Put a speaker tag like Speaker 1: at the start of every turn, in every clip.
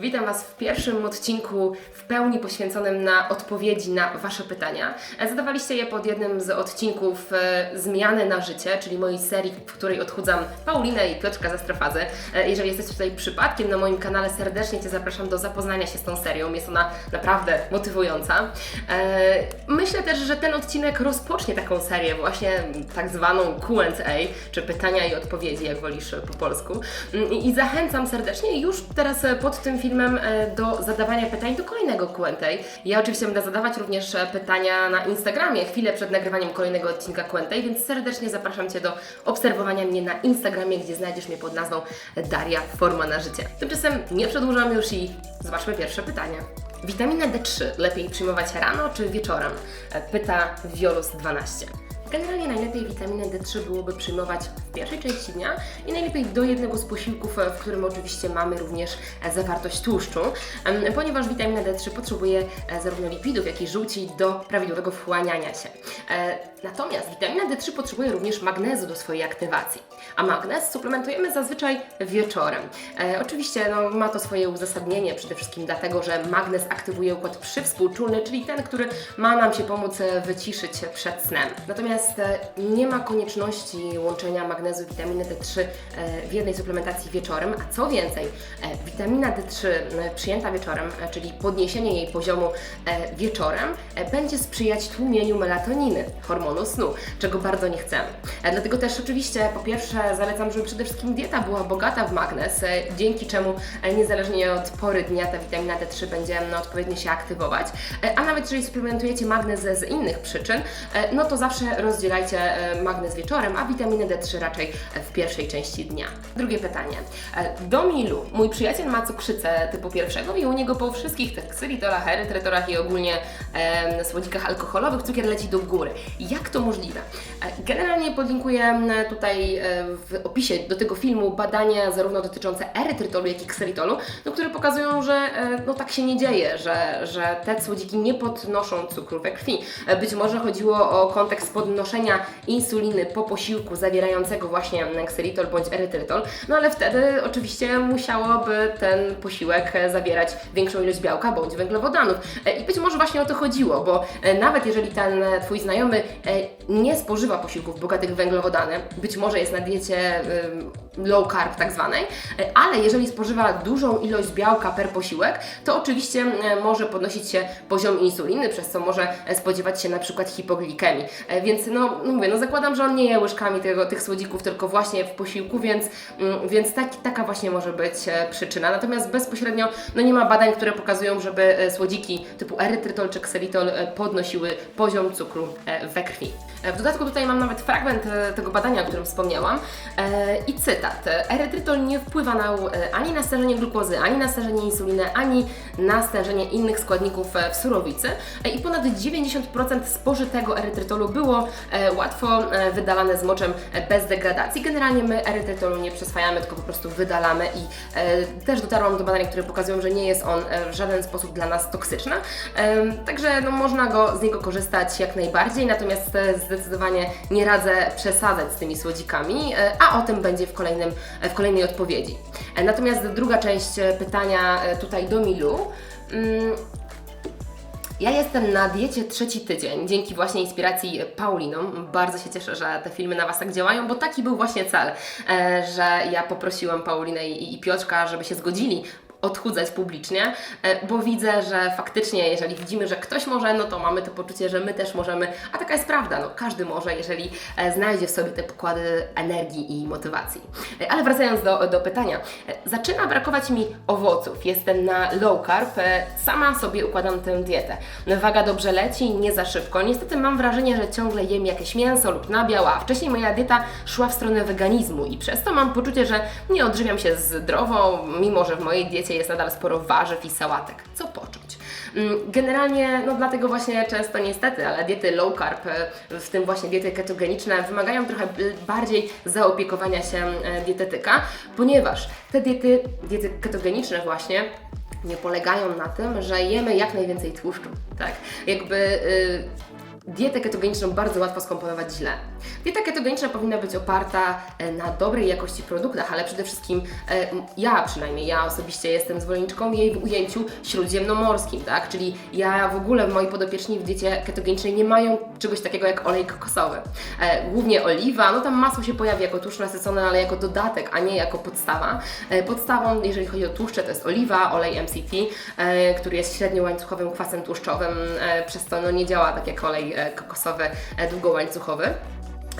Speaker 1: Witam Was w pierwszym odcinku w pełni poświęconym na odpowiedzi na Wasze pytania. E, Zadawaliście je pod jednym z odcinków e, Zmiany na życie, czyli mojej serii, w której odchudzam Paulinę i Piotrka ze Strofazy. E, Jeżeli jesteś tutaj przypadkiem na moim kanale, serdecznie Cię zapraszam do zapoznania się z tą serią. Jest ona naprawdę motywująca. Myślę też, że ten odcinek rozpocznie taką serię, właśnie tak zwaną QA, czy pytania i odpowiedzi, jak wolisz po polsku. Mm, I zachęcam serdecznie już teraz pod tym filmem e, do zadawania pytań do kolejnego Q&A. Ja oczywiście będę zadawać również e, pytania na Instagramie chwilę przed nagrywaniem kolejnego odcinka Q&A, więc serdecznie zapraszam Cię do obserwowania mnie na Instagramie, gdzie znajdziesz mnie pod nazwą Daria Forma na Życie. Tymczasem nie przedłużam już i zobaczmy pierwsze pytanie. Witaminę D3 lepiej przyjmować rano czy wieczorem? E, Pyta Violus12. Generalnie najlepiej witaminę D3 byłoby przyjmować w pierwszej części dnia i najlepiej do jednego z posiłków, e, w którym oczywiście mamy również e, zawartość tłuszczu, ponieważ witamina D3 potrzebuje e, zarówno lipidów, jak i żółci do prawidłowego wchłaniania się. Natomiast witamina D3 potrzebuje również magnezu do swojej aktywacji, a magnez suplementujemy zazwyczaj wieczorem. E, oczywiście no, ma to swoje uzasadnienie, przede wszystkim dlatego, że magnez aktywuje układ przywspółczulny, czyli ten, który ma nam się pomóc wyciszyć przed snem. Natomiast e, nie ma konieczności łączenia magnezu i witaminy D3 e, w jednej suplementacji wieczorem, a co więcej, e, witamina D3 e, przyjęta wieczorem, czyli podniesienie jej poziomu wieczorem, będzie sprzyjać tłumieniu melatoniny, hormonu snu, czego bardzo nie chcemy. Dlatego też oczywiście po pierwsze zalecam, żeby przede wszystkim dieta była bogata w magnez, dzięki czemu niezależnie od pory dnia ta witamina D3 będzie no, odpowiednio się aktywować. A nawet jeżeli suplementujecie magnez z innych przyczyn, no to zawsze rozdzielajcie e, magnez wieczorem, a witaminę D3 raczej e, w pierwszej części dnia. Drugie pytanie. E, Do Milu. Mój przyjaciel ma cukrzycę typu pierwszego i u niego po wszystkich tych ksylitolach, erytrytorach i ogólnie em, słodzikach alkoholowych cukier leci do góry. Jak to możliwe? E, Generalnie podlinkuję tutaj e, w opisie do tego filmu badania zarówno dotyczące erytrytolu, jak i ksylitolu, no, które pokazują, że e, no, tak się nie dzieje, że, że te słodziki nie podnoszą cukru we krwi. E, Być może chodziło o kontekst podnoszenia insuliny po posiłku zawierającego właśnie ksylitol bądź erytrytol, no ale wtedy oczywiście musiałoby ten posiłek zawierać większą ilość białka bądź węglowodanów. E, I być może właśnie o to chodziło, bo e, nawet jeżeli ten Twój znajomy e, nie spożywa posiłków bogatych w węglowodany, być może jest na diecie low carb tak zwanej, ale jeżeli spożywa dużą ilość białka per posiłek, to oczywiście może podnosić się poziom insuliny, przez co może spodziewać się na przykład hipoglikemii. E, No, no mówię, no zakładam, że on nie je łyżkami tego, tych słodzików, tylko właśnie w posiłku, więc, mm, więc tak, taka właśnie może być e, przyczyna. Natomiast bezpośrednio no nie ma badań, które pokazują, żeby e, słodziki typu erytrytol czy ksylitol e, podnosiły poziom cukru we krwi. E, W dodatku tutaj mam nawet fragment e, tego badania, o którym wspomniałam e, i cytat. Erytrytol nie wpływa na, ani na stężenie glukozy, ani na stężenie insuliny, ani na stężenie innych składników w surowicy i ponad 90% spożytego erytrytolu było łatwo wydalane z moczem bez degradacji. Generalnie my erytrytolu nie przyswajamy, tylko po prostu wydalamy i też dotarłam do badań, które pokazują, że nie jest on w żaden sposób dla nas toksyczny. Także no, można go, z niego korzystać jak najbardziej, natomiast e, zdecydowanie nie radzę przesadzać z tymi słodzikami, e, a o tym będzie w, kolejnym, w kolejnej odpowiedzi. E, Natomiast druga część e, pytania tutaj do Milu. Mm, ja jestem na diecie trzeci tydzień, dzięki właśnie inspiracji Pauliną. Bardzo się cieszę, że te filmy na Was tak działają, bo taki był właśnie cel, że ja poprosiłam Paulinę i Piotrka, żeby się zgodzili odchudzać publicznie, e, bo widzę, że faktycznie, jeżeli widzimy, że ktoś może, no to mamy to poczucie, że my też możemy, a taka jest prawda, no każdy może, jeżeli e, znajdzie w sobie te pokłady energii i motywacji. E, Ale wracając do, do pytania, zaczyna brakować mi owoców, jestem na low carb, sama sobie układam tę dietę. Waga dobrze leci, nie za szybko. Niestety mam wrażenie, że ciągle jem jakieś mięso lub nabiał, a wcześniej moja dieta szła w stronę weganizmu i przez to mam poczucie, że nie odżywiam się zdrowo, mimo że w mojej diecie jest nadal sporo warzyw i sałatek. Co począć? Mm, Generalnie, no dlatego właśnie często niestety, ale diety low carb, e, w tym właśnie diety ketogeniczne, wymagają trochę bardziej zaopiekowania się e, dietetyka, ponieważ te diety, diety ketogeniczne właśnie nie polegają na tym, że jemy jak najwięcej tłuszczu, tak? Jakby y, Dietę ketogeniczną bardzo łatwo skomponować źle. Dieta ketogeniczna powinna być oparta e, na dobrej jakości produktach, ale przede wszystkim e, ja przynajmniej, ja osobiście jestem zwolenniczką jej w ujęciu śródziemnomorskim, tak? Czyli ja w ogóle moi podopieczni w diecie ketogenicznej nie mają czegoś takiego jak olej kokosowy. E, Głównie oliwa, no tam masło się pojawi jako tłuszcz nasycony, ale jako dodatek, a nie jako podstawa. Podstawą, jeżeli chodzi o tłuszcze, to jest oliwa, olej MCT, który jest średniołańcuchowym kwasem tłuszczowym, przez to no, nie działa tak jak olej kokosowy długołańcuchowy.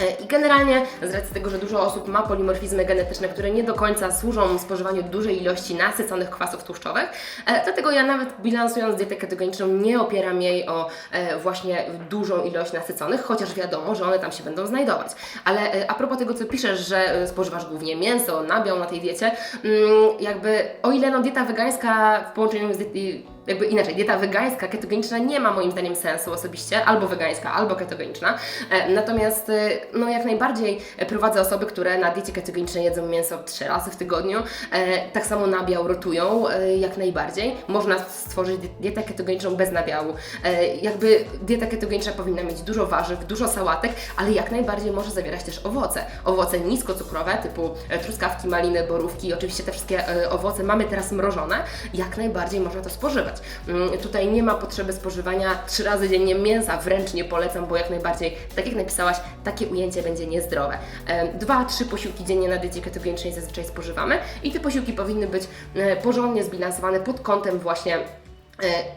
Speaker 1: E, I generalnie z racji tego, że dużo osób ma polimorfizmy genetyczne, które nie do końca służą spożywaniu dużej ilości nasyconych kwasów tłuszczowych, e, dlatego ja nawet bilansując dietę ketogeniczną nie opieram jej o e, właśnie dużą ilość nasyconych, chociaż wiadomo, że one tam się będą znajdować. Ale a propos tego, co piszesz, że spożywasz głównie mięso, nabiał na tej diecie, mm, jakby o ile no dieta wegańska w połączeniu z diety jakby inaczej, dieta wegańska, ketogeniczna nie ma moim zdaniem sensu osobiście, albo wegańska, albo ketogeniczna. E, Natomiast e, no jak najbardziej prowadzę osoby, które na diecie ketogenicznej jedzą mięso trzy razy w tygodniu, e, tak samo nabiał rotują, jak najbardziej. Można stworzyć di- dietę ketogeniczną bez nabiału. Jakby dieta ketogeniczna powinna mieć dużo warzyw, dużo sałatek, ale jak najbardziej może zawierać też owoce. Owoce niskocukrowe, typu truskawki, maliny, borówki, oczywiście te wszystkie owoce mamy teraz mrożone, jak najbardziej można to spożywać. Mm, Tutaj nie ma potrzeby spożywania trzy razy dziennie mięsa, wręcz nie polecam, bo jak najbardziej, tak jak napisałaś, takie ujęcie będzie niezdrowe. Dwa, trzy posiłki dziennie na diecie ketogenicznej zazwyczaj spożywamy i te posiłki powinny być e, porządnie zbilansowane pod kątem właśnie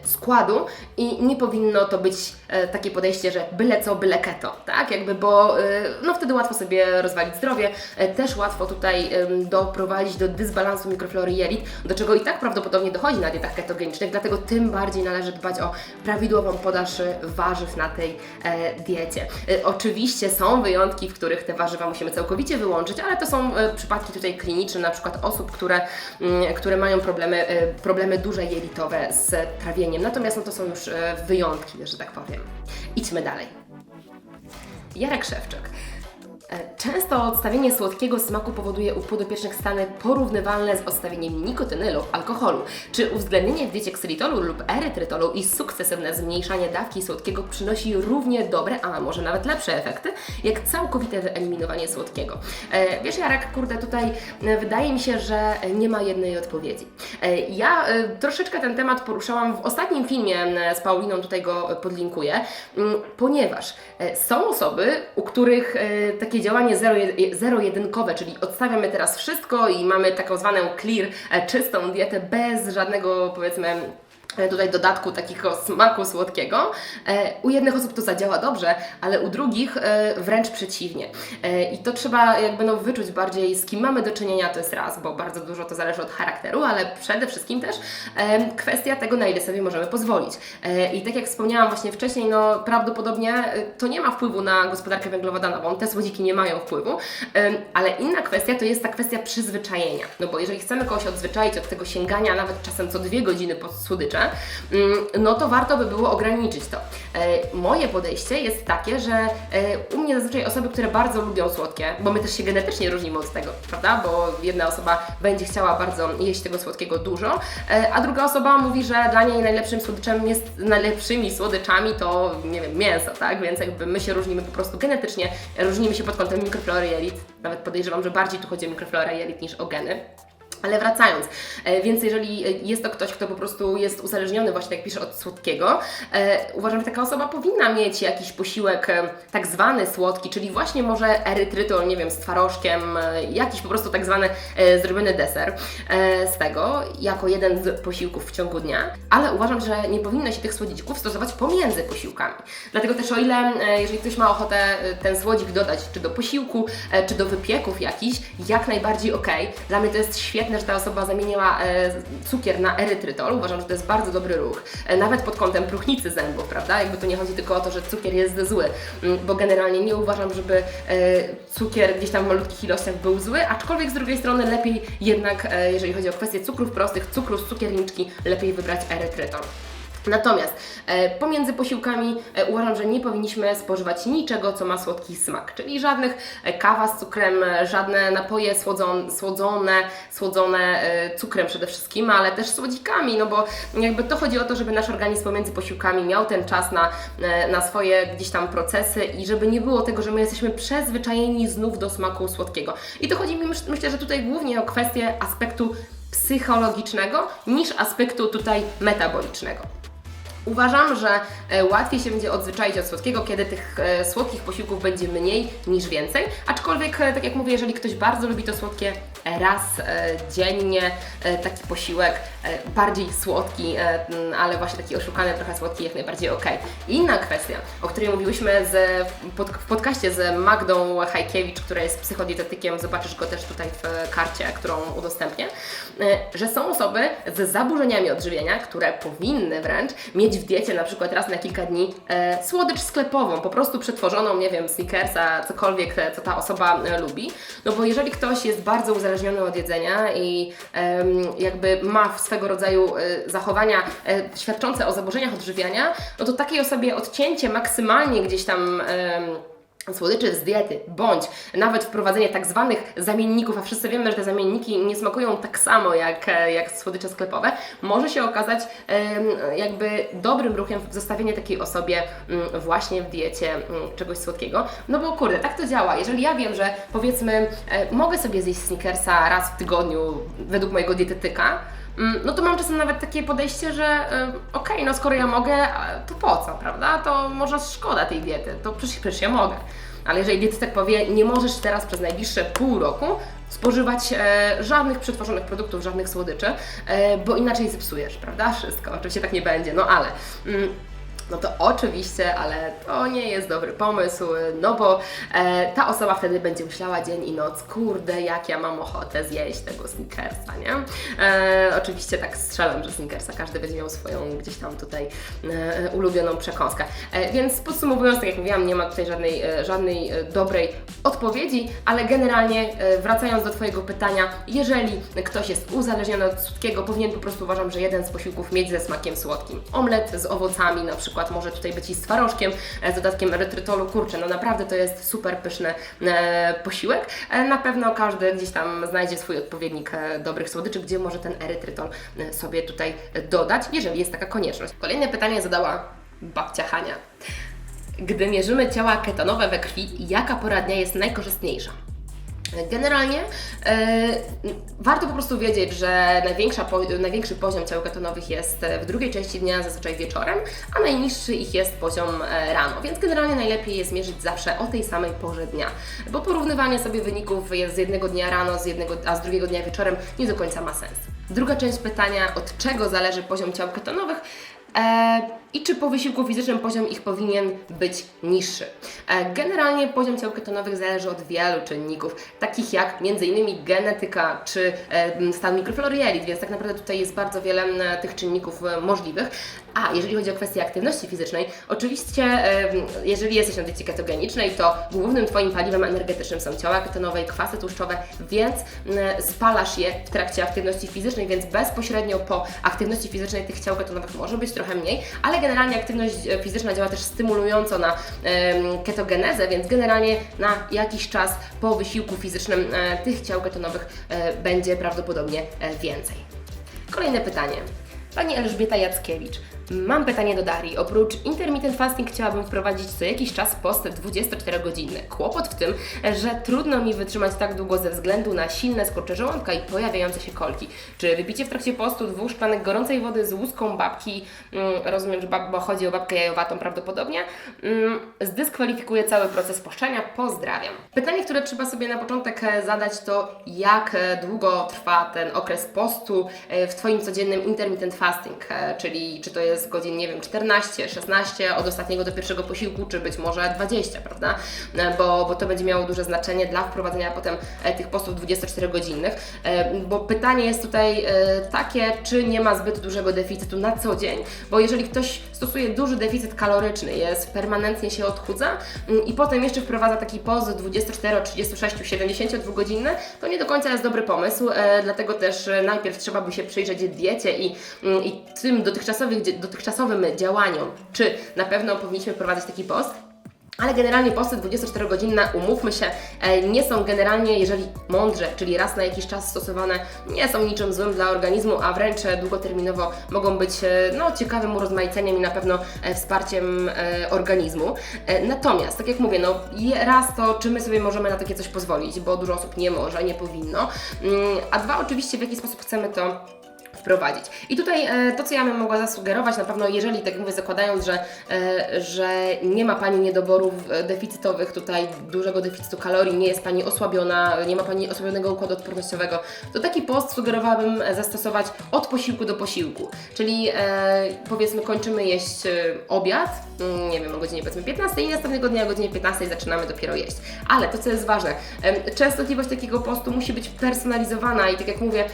Speaker 1: składu i nie powinno to być e, takie podejście, że byle co, byle keto, tak? Jakby, bo e, no wtedy łatwo sobie rozwalić zdrowie, e, też łatwo tutaj doprowadzić do dysbalansu mikroflory jelit, do czego i tak prawdopodobnie dochodzi na dietach ketogenicznych, dlatego tym bardziej należy dbać o prawidłową podaż e, warzyw na tej e, diecie. E, oczywiście są wyjątki, w których te warzywa musimy całkowicie wyłączyć, ale to są e, przypadki tutaj kliniczne, na przykład osób, które, mm, które mają problemy, e, problemy duże jelitowe z trawieniem. Natomiast no, to są już e, wyjątki, że tak powiem. Idźmy dalej. Jarek Szewczyk. Często odstawienie słodkiego smaku powoduje u podopiecznych stany porównywalne z odstawieniem nikotyny lub alkoholu. Czy uwzględnienie w diecie ksylitolu lub erytrytolu i sukcesywne zmniejszanie dawki słodkiego przynosi równie dobre, a może nawet lepsze efekty, jak całkowite wyeliminowanie słodkiego? E, Wiesz Jarek, kurde, tutaj e, wydaje mi się, że nie ma jednej odpowiedzi. E, Ja troszeczkę ten temat poruszałam w ostatnim filmie z Pauliną, tutaj go podlinkuję, mm, ponieważ są osoby, u których e, działanie zero- zero-jedynkowe, czyli odstawiamy teraz wszystko i mamy taką zwaną clear, e, czystą dietę bez żadnego powiedzmy tutaj dodatku takiego smaku słodkiego. E, U jednych osób to zadziała dobrze, ale u drugich e, wręcz przeciwnie. E, I to trzeba jakby no wyczuć bardziej z kim mamy do czynienia, to jest raz, bo bardzo dużo to zależy od charakteru, ale przede wszystkim też e, kwestia tego, na ile sobie możemy pozwolić. E, I tak jak wspomniałam właśnie wcześniej, no prawdopodobnie e, to nie ma wpływu na gospodarkę węglowodanową, te słodziki nie mają wpływu, ale inna kwestia to jest ta kwestia przyzwyczajenia. No bo jeżeli chcemy kogoś odzwyczaić od tego sięgania nawet czasem co dwie godziny po słodycze, mm, no to warto by było ograniczyć to. E, Moje podejście jest takie, że e, u mnie zazwyczaj osoby, które bardzo lubią słodkie, bo my też się genetycznie różnimy od tego, prawda? Bo jedna osoba będzie chciała bardzo jeść tego słodkiego dużo, e, a druga osoba mówi, że dla niej najlepszym słodyczem jest, najlepszymi słodyczami to, nie wiem, mięso, tak? Więc jakby my się różnimy po prostu genetycznie, różnimy się pod kątem mikroflory jelit. Nawet podejrzewam, że bardziej tu chodzi o mikroflorę jelit niż o geny. Ale wracając, e, więc jeżeli e, jest to ktoś, kto po prostu jest uzależniony właśnie, jak pisze, od słodkiego, e, uważam, że taka osoba powinna mieć jakiś posiłek tak zwany słodki, czyli właśnie może erytrytol, nie wiem, z twarożkiem, jakiś po prostu tak zwany zrobiony deser z tego, jako jeden z posiłków w ciągu dnia, ale uważam, że nie powinno się tych słodzików stosować pomiędzy posiłkami. Dlatego też o ile, jeżeli ktoś ma ochotę ten słodzik dodać czy do posiłku, czy do wypieków jakichś, jak najbardziej ok. Dla mnie to jest świetne, że ta osoba zamieniła e, cukier na erytrytol. Uważam, że to jest bardzo dobry ruch. E, Nawet pod kątem próchnicy zębów, prawda? Jakby tu nie chodzi tylko o to, że cukier jest zły, mm, bo generalnie nie uważam, żeby e, cukier gdzieś tam w malutkich ilościach był zły, aczkolwiek z drugiej strony lepiej jednak, jeżeli chodzi o kwestie cukrów prostych, cukru z cukierniczki, lepiej wybrać erytrytol. Natomiast e, pomiędzy posiłkami e, uważam, że nie powinniśmy spożywać niczego, co ma słodki smak, czyli żadnych e, kawa z cukrem, żadne napoje słodzone, słodzone, słodzone cukrem przede wszystkim, ale też słodzikami, no bo jakby to chodzi o to, żeby nasz organizm pomiędzy posiłkami miał ten czas na, na swoje gdzieś tam procesy i żeby nie było tego, że my jesteśmy przyzwyczajeni znów do smaku słodkiego. I to chodzi mi myśl- myślę, że tutaj głównie o kwestię aspektu psychologicznego niż aspektu tutaj metabolicznego. Uważam, że e, łatwiej się będzie odzwyczaić od słodkiego, kiedy tych e, słodkich posiłków będzie mniej niż więcej. Aczkolwiek, e, tak jak mówię, jeżeli ktoś bardzo lubi to słodkie, raz e, dziennie e, taki posiłek e, bardziej słodki, ale właśnie taki oszukany, trochę słodki, jak najbardziej ok. Inna kwestia, o której mówiłyśmy z, pod, w podcaście z Magdą Hajkiewicz, która jest psychodietetykiem, zobaczysz go też tutaj w karcie, którą udostępnię, że są osoby z zaburzeniami odżywiania, które powinny wręcz mieć w diecie na przykład raz na kilka dni słodycz sklepową, po prostu przetworzoną, nie wiem, sneakersa, cokolwiek, co ta osoba lubi. No bo jeżeli ktoś jest bardzo uzależniony od jedzenia i jakby ma swego rodzaju e, zachowania e, świadczące o zaburzeniach odżywiania, no to takiej osobie odcięcie maksymalnie gdzieś tam słodyczy z diety, bądź nawet wprowadzenie tak zwanych zamienników, a wszyscy wiemy, że te zamienniki nie smakują tak samo jak, e, jak słodycze sklepowe, może się okazać jakby dobrym ruchem zostawienie takiej osobie mm, właśnie w diecie mm, czegoś słodkiego. No bo kurde, tak to działa. Jeżeli ja wiem, że powiedzmy e, mogę sobie zjeść sneakersa raz w tygodniu według mojego dietetyka, no to mam czasem nawet takie podejście, że okej, no skoro ja mogę, to po co, prawda? To może szkoda tej diety, to przecież, przecież ja mogę. Ale jeżeli dietetyk powie, nie możesz teraz przez najbliższe pół roku spożywać e, żadnych przetworzonych produktów, żadnych słodyczy, e, bo inaczej zepsujesz, prawda? Wszystko. Oczywiście tak nie będzie, no ale... Mm, no to oczywiście, ale to nie jest dobry pomysł, no bo e, ta osoba wtedy będzie myślała dzień i noc, kurde, jak ja mam ochotę zjeść tego sneakersa, nie? E, oczywiście tak strzelam, że sneakersa każdy będzie miał swoją gdzieś tam tutaj e, ulubioną przekąskę. E, więc podsumowując, tak jak mówiłam, nie ma tutaj żadnej, e, żadnej e, dobrej odpowiedzi, ale generalnie e, wracając do Twojego pytania, jeżeli ktoś jest uzależniony od słodkiego, powinien po prostu uważam, że jeden z posiłków mieć ze smakiem słodkim. Omlet z owocami na przykład może tutaj być i z twarożkiem, e, z dodatkiem erytrytolu. Kurczę, no naprawdę to jest super pyszny e, posiłek. E, na pewno każdy gdzieś tam znajdzie swój odpowiednik dobrych słodyczy, gdzie może ten erytrytol sobie tutaj dodać, jeżeli jest taka konieczność. Kolejne pytanie zadała babcia Hania. Gdy mierzymy ciała ketonowe we krwi, jaka pora dnia jest najkorzystniejsza? Generalnie e, warto po prostu wiedzieć, że największa po, największy poziom ciał ketonowych jest w drugiej części dnia, zazwyczaj wieczorem, a najniższy ich jest poziom e, rano, więc generalnie najlepiej jest mierzyć zawsze o tej samej porze dnia, bo porównywanie sobie wyników z jednego dnia rano, z jednego, a z drugiego dnia wieczorem nie do końca ma sens. Druga część pytania, od czego zależy poziom ciał ketonowych? E, I czy po wysiłku fizycznym poziom ich powinien być niższy? E, generalnie poziom ciał ketonowych zależy od wielu czynników, takich jak m.in. genetyka czy e, stan mikroflory jelit, więc tak naprawdę tutaj jest bardzo wiele tych czynników możliwych. A jeżeli chodzi o kwestię aktywności fizycznej, oczywiście jeżeli jesteś na diecie ketogenicznej, to głównym Twoim paliwem energetycznym są ciała ketonowe i kwasy tłuszczowe, więc spalasz je w trakcie aktywności fizycznej, więc bezpośrednio po aktywności fizycznej tych ciał ketonowych może być trochę mniej, ale generalnie aktywność e, fizyczna działa też stymulująco na ketogenezę, więc generalnie na jakiś czas po wysiłku fizycznym e, tych ciał ketonowych e, będzie prawdopodobnie więcej. Kolejne pytanie. Pani Elżbieta Jackiewicz. Mam pytanie do Darii. Oprócz intermittent fasting chciałabym wprowadzić co jakiś czas post 24-godzinny. Kłopot w tym, że trudno mi wytrzymać tak długo ze względu na silne skurcze żołądka i pojawiające się kolki. Czy wypicie w trakcie postu dwóch szklanek gorącej wody z łuską babki, mm, rozumiem, że bab, bo chodzi o babkę jajowatą prawdopodobnie, mm, zdyskwalifikuje cały proces poszczenia? Pozdrawiam. Pytanie, które trzeba sobie na początek e, zadać to jak e, długo trwa ten okres postu e, w Twoim codziennym intermittent fasting, czyli czy to jest godzin, nie wiem, 14, 16 od ostatniego do pierwszego posiłku, czy być może 20, prawda? E, Bo, bo to będzie miało duże znaczenie dla wprowadzenia potem e, tych postów 24-godzinnych. E, Bo pytanie jest tutaj takie, czy nie ma zbyt dużego deficytu na co dzień, bo jeżeli ktoś stosuje duży deficyt kaloryczny, jest permanentnie się odchudza mm, i potem jeszcze wprowadza taki post 24, 36, 72 godzinny, to nie do końca jest dobry pomysł, dlatego też najpierw trzeba by się przyjrzeć diecie i, mm, i tym dotychczasowych dotychczasowym działaniom, czy na pewno powinniśmy prowadzić taki post. Ale generalnie posty 24-godzinne, umówmy się, e, nie są generalnie, jeżeli mądrze, czyli raz na jakiś czas stosowane, nie są niczym złym dla organizmu, a wręcz długoterminowo mogą być e, no, ciekawym urozmaiceniem i na pewno e, wsparciem organizmu. Natomiast, tak jak mówię, no, raz to, czy my sobie możemy na takie coś pozwolić, bo dużo osób nie może, nie powinno, Mm, a dwa, oczywiście, w jaki sposób chcemy to wprowadzić. I tutaj e, to, co ja bym mogła zasugerować, na pewno jeżeli, tak mówię, zakładając, że, e, że nie ma Pani niedoborów e, deficytowych, tutaj dużego deficytu kalorii, nie jest Pani osłabiona, nie ma Pani osłabionego układu odpornościowego, to taki post sugerowałabym zastosować od posiłku do posiłku. Czyli powiedzmy kończymy jeść obiad, mm, nie wiem, o godzinie powiedzmy 15 i następnego dnia o godzinie 15 zaczynamy dopiero jeść. Ale to, co jest ważne, częstotliwość takiego postu musi być personalizowana i tak jak mówię,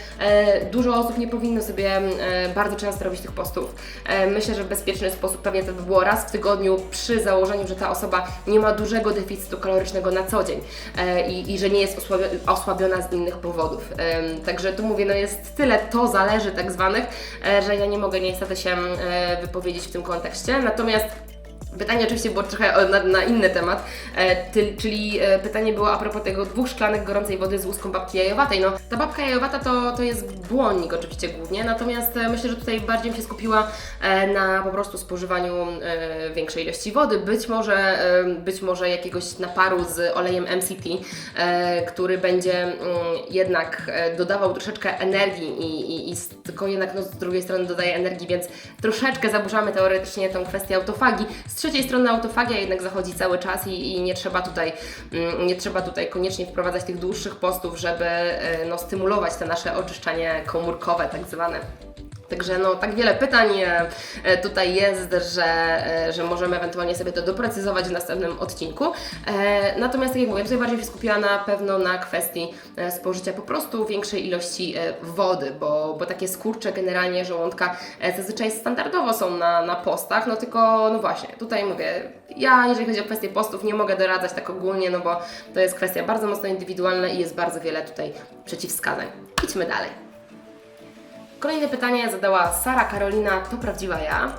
Speaker 1: dużo osób nie powinno sobie e, bardzo często robić tych postów. E, myślę, że w bezpieczny sposób pewnie to by było raz w tygodniu przy założeniu, że ta osoba nie ma dużego deficytu kalorycznego na co dzień e, i, i że nie jest osłabio- osłabiona z innych powodów. Także tu mówię, no jest tyle to zależy tak zwanych, że ja nie mogę niestety się wypowiedzieć w tym kontekście. Natomiast Pytanie oczywiście było trochę na, na inny temat, e, ty, czyli e, pytanie było a propos tego dwóch szklanek gorącej wody z łuską babki jajowatej. No, ta babka jajowata to, to jest błonnik oczywiście głównie, natomiast e, myślę, że tutaj bardziej się skupiła e, na po prostu spożywaniu e, większej ilości wody, być może, e, być może jakiegoś naparu z olejem MCT, e, który będzie mm, jednak e, dodawał troszeczkę energii i, i, i z- tylko jednak no, z drugiej strony dodaje energii, więc troszeczkę zaburzamy teoretycznie tą kwestię autofagi. Z trzeciej strony autofagia jednak zachodzi cały czas i, i nie trzeba tutaj mm, nie trzeba tutaj koniecznie wprowadzać tych dłuższych postów, żeby e, no, stymulować te nasze oczyszczanie komórkowe tak zwane. Także no, tak wiele pytań e, e, tutaj jest, że, e, że możemy ewentualnie sobie to doprecyzować w następnym odcinku. Natomiast, tak jak mówię, tutaj bardziej się skupiła na pewno na kwestii spożycia po prostu większej ilości wody, bo, bo takie skurcze generalnie żołądka zazwyczaj standardowo są na, na postach, no tylko, no właśnie, tutaj mówię, ja jeżeli chodzi o kwestię postów nie mogę doradzać tak ogólnie, no bo to jest kwestia bardzo mocno indywidualna i jest bardzo wiele tutaj przeciwwskazań. Idźmy dalej. Kolejne pytanie zadała Sara Karolina, to prawdziwa ja.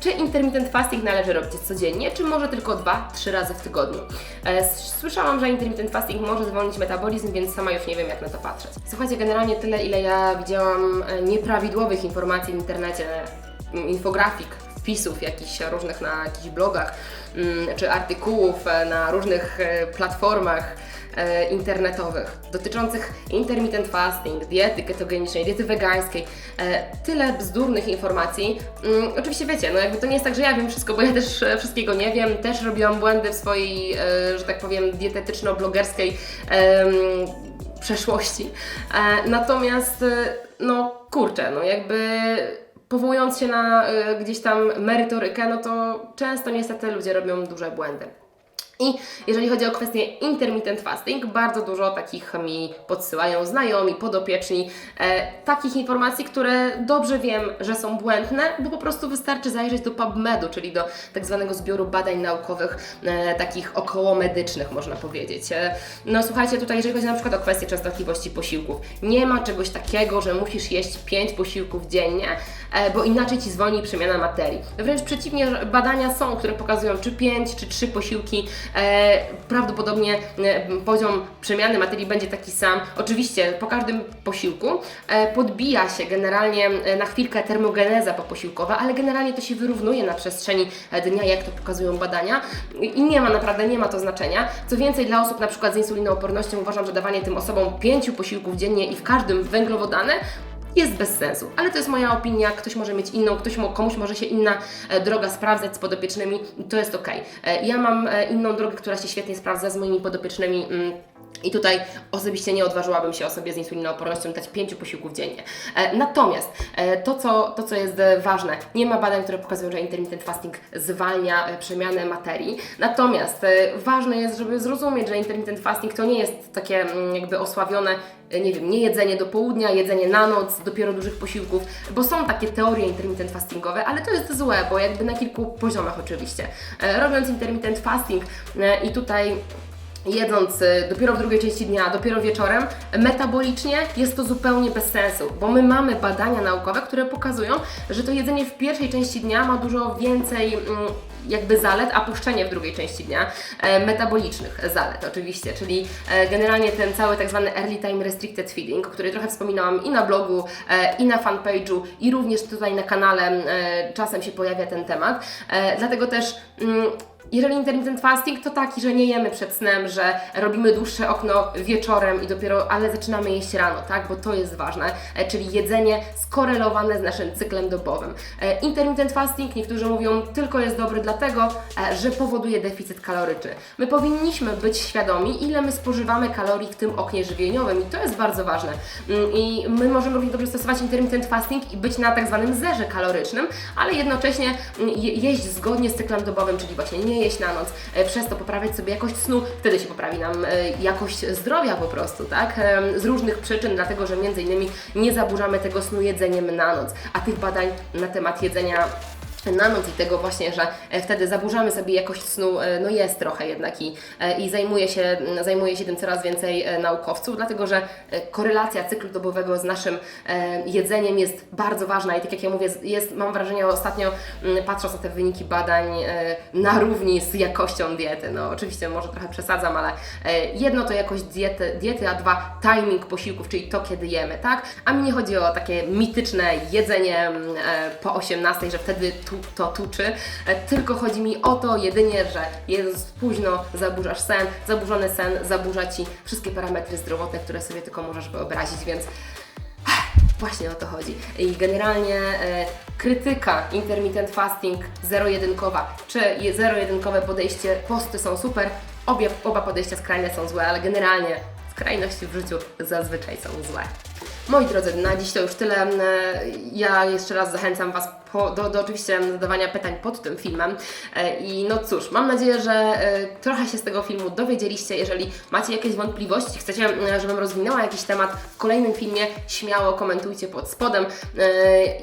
Speaker 1: Czy intermittent fasting należy robić codziennie, czy może tylko 2-3 razy w tygodniu? E, Słyszałam, że intermittent fasting może zwolnić metabolizm, więc sama już nie wiem, jak na to patrzeć. Słuchajcie, generalnie tyle, ile ja widziałam e, nieprawidłowych informacji w internecie, infografik, wpisów jakichś różnych na jakichś blogach, czy artykułów e, na różnych e, platformach, e, internetowych dotyczących intermittent fasting, diety ketogenicznej, diety wegańskiej. Tyle bzdurnych informacji. Mm, oczywiście wiecie, no jakby to nie jest tak, że ja wiem wszystko, bo ja też wszystkiego nie wiem. Też robiłam błędy w swojej, że tak powiem, dietetyczno-blogerskiej przeszłości. Natomiast, no kurczę, no jakby powołując się na e, gdzieś tam merytorykę, no to często niestety ludzie robią duże błędy. I jeżeli chodzi o kwestię intermittent fasting, bardzo dużo takich mi podsyłają znajomi, podopieczni, e, takich informacji, które dobrze wiem, że są błędne, bo po prostu wystarczy zajrzeć do PubMedu, czyli do tak zwanego zbioru badań naukowych, e, takich okołomedycznych można powiedzieć. E, no słuchajcie, tutaj jeżeli chodzi na przykład o kwestię częstotliwości posiłków, nie ma czegoś takiego, że musisz jeść 5 posiłków dziennie, e, bo inaczej Ci zwolni przemiana materii. Wręcz przeciwnie, badania są, które pokazują, czy 5, czy 3 posiłki, prawdopodobnie e, poziom przemiany materii będzie taki sam. Oczywiście po każdym posiłku e, podbija się generalnie e, na chwilkę termogeneza poposiłkowa, ale generalnie to się wyrównuje na przestrzeni e, dnia, jak to pokazują badania i nie ma naprawdę, nie ma to znaczenia. Co więcej, dla osób na przykład z insulinoopornością uważam, że dawanie tym osobom 5 posiłków dziennie i w każdym węglowodany jest bez sensu, ale to jest moja opinia, ktoś może mieć inną, ktoś, komuś może się inna e, droga sprawdzać z podopiecznymi, to jest ok. E, ja mam e, inną drogę, która się świetnie sprawdza z moimi podopiecznymi. Mm, i tutaj osobiście nie odważyłabym się osobie z insulinoopornością dać pięciu posiłków dziennie. Natomiast to, co, to, co jest ważne, nie ma badań, które pokazują, że intermittent fasting zwalnia przemianę materii. Natomiast ważne jest, żeby zrozumieć, że intermittent fasting to nie jest takie mm, jakby osławione nie wiem, nie jedzenie do południa, jedzenie na noc, dopiero dużych posiłków, bo są takie teorie intermittent fastingowe, ale to jest złe, bo jakby na kilku poziomach oczywiście. E, Robiąc intermittent fasting e, i tutaj jedząc y, dopiero w drugiej części dnia, dopiero wieczorem, metabolicznie jest to zupełnie bez sensu, bo my mamy badania naukowe, które pokazują, że to jedzenie w pierwszej części dnia ma dużo więcej mm, jakby zalet, a puszczenie w drugiej części dnia e, metabolicznych zalet oczywiście, czyli e, generalnie ten cały tak zwany early time restricted feeding, o której trochę wspominałam i na blogu, e, i na fanpage'u, i również tutaj na kanale e, czasem się pojawia ten temat. E, dlatego też mm, jeżeli intermittent fasting, to taki, że nie jemy przed snem, że robimy dłuższe okno wieczorem i dopiero, ale zaczynamy jeść rano, tak? Bo to jest ważne, e, czyli jedzenie skorelowane z naszym cyklem dobowym. E, Intermittent fasting, niektórzy mówią, tylko jest dobry dlatego, e, że powoduje deficyt kaloryczny. My powinniśmy być świadomi, ile my spożywamy kalorii w tym oknie żywieniowym i to jest bardzo ważne. Mm, I my możemy równie dobrze stosować intermittent fasting i być na tak zwanym zerze kalorycznym, ale jednocześnie mm, je, jeść zgodnie z cyklem dobowym, czyli właśnie nie jeść na noc, e, przez to poprawiać sobie jakość snu, wtedy się poprawi nam e, jakość zdrowia po prostu, tak? Em, Z różnych przyczyn, dlatego że między innymi nie zaburzamy tego snu jedzeniem na noc, a tych badań na temat jedzenia na noc i tego właśnie, że e, wtedy zaburzamy sobie jakość snu, e, no jest trochę jednak i, e, i zajmuje, się, m, zajmuje się tym coraz więcej naukowców, dlatego że korelacja cyklu dobowego z naszym jedzeniem jest bardzo ważna i tak jak ja mówię, jest, mam wrażenie ostatnio m, patrząc na te wyniki badań na równi z jakością diety, no oczywiście może trochę przesadzam, ale jedno to jakość diety, diety, a dwa timing posiłków, czyli to kiedy jemy, tak? A mi nie chodzi o takie mityczne jedzenie m, e, po 18, że wtedy tu, to tuczy, e, tylko chodzi mi o to jedynie, że jedząc późno zaburzasz sen, zaburzony sen zaburza Ci wszystkie parametry zdrowotne, które sobie tylko możesz wyobrazić, więc Właśnie o to chodzi. I generalnie e, krytyka intermittent fasting zero-jedynkowa czy je- zero-jedynkowe podejście, posty są super, obie, oba podejścia skrajne są złe, ale generalnie skrajności w życiu zazwyczaj są złe. Moi drodzy, na dziś to już tyle. Ja jeszcze raz zachęcam Was po, do, do oczywiście zadawania pytań pod tym filmem. E, I no cóż, mam nadzieję, że e, trochę się z tego filmu dowiedzieliście. Jeżeli macie jakieś wątpliwości, chcecie, e, żebym rozwinęła jakiś temat w kolejnym filmie, śmiało komentujcie pod spodem.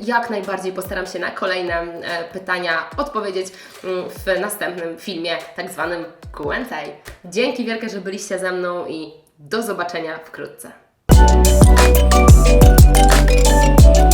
Speaker 1: Jak najbardziej postaram się na kolejne pytania odpowiedzieć mm, w następnym filmie, tak zwanym Q&A. Dzięki wielkie, że byliście ze mną i do zobaczenia wkrótce. Thank you.